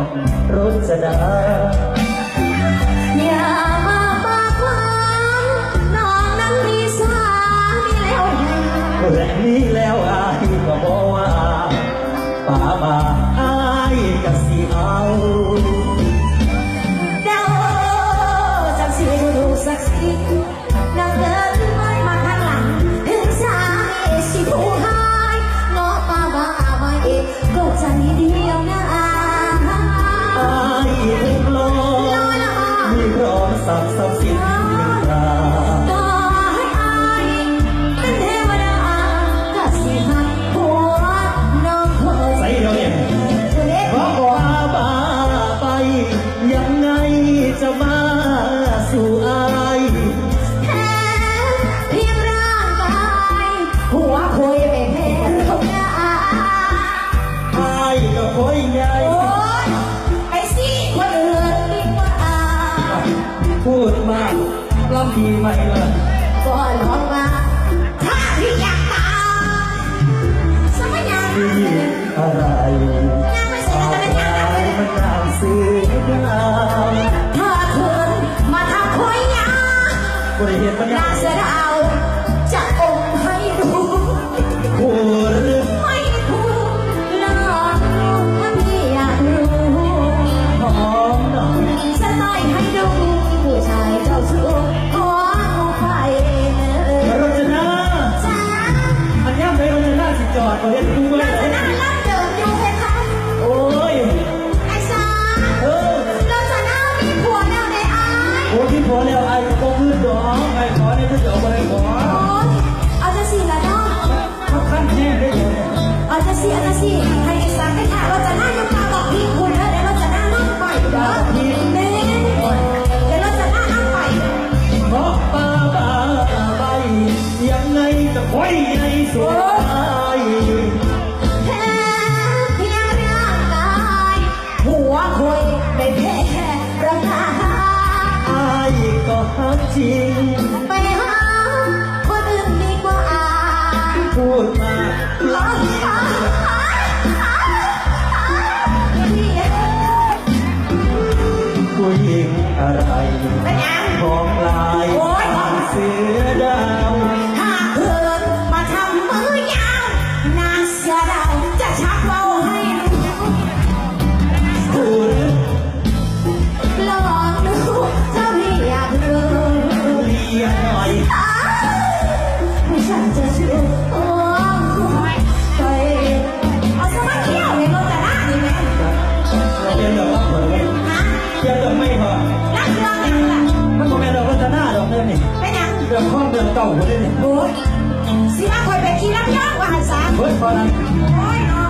นรุษดาอย่ามาปากหวานน้องนั้นมีสามีแล้วนะและนี้แล้วอายก็บอกว่าป่ามา สักสักสิทธิ์หนึ่งคราต่อให้อายเป็นเทวดาก็สิหักหัวน้องเคยใส่เดียวเนี่ยเล็กเพราะว่าบ้าไป ยังไงจะมาสู่อายแค่เพียงร่างกายหัวคุยเพลง ลำดีไหมล่ะก่อนออกมาถ้าพี่อยากตายสมัยยังอะไรยังไม่เสร็จเอาแต่ยังไว้มันตามสียดาวถ้าเธอมาทำคุยยาบริเห็นมันนาเสียดาย เห็นดูไว้เราจะยน่ารักเดิมอยู่เพคะโอ้ยไอ้สาเออเราจะน่ามีผัวแล้วได้อายโอ้ที่ผัวแล้วไอ้ก็คือดองไอ้ขอนี่ก็จะเอาไปขอเอาจะสิละเนาะเขาขั้นแน่ได้เลยเอาจะสิเอาจะสิ ฮั เป็นยังเรื่องข้องเรื่องเก่าหมดเลยนี่โอ้ยสิว่าคอยไปขี่รับย่างว่าหันสามเฮ้ยพอนั้น โอ้ยเนาะ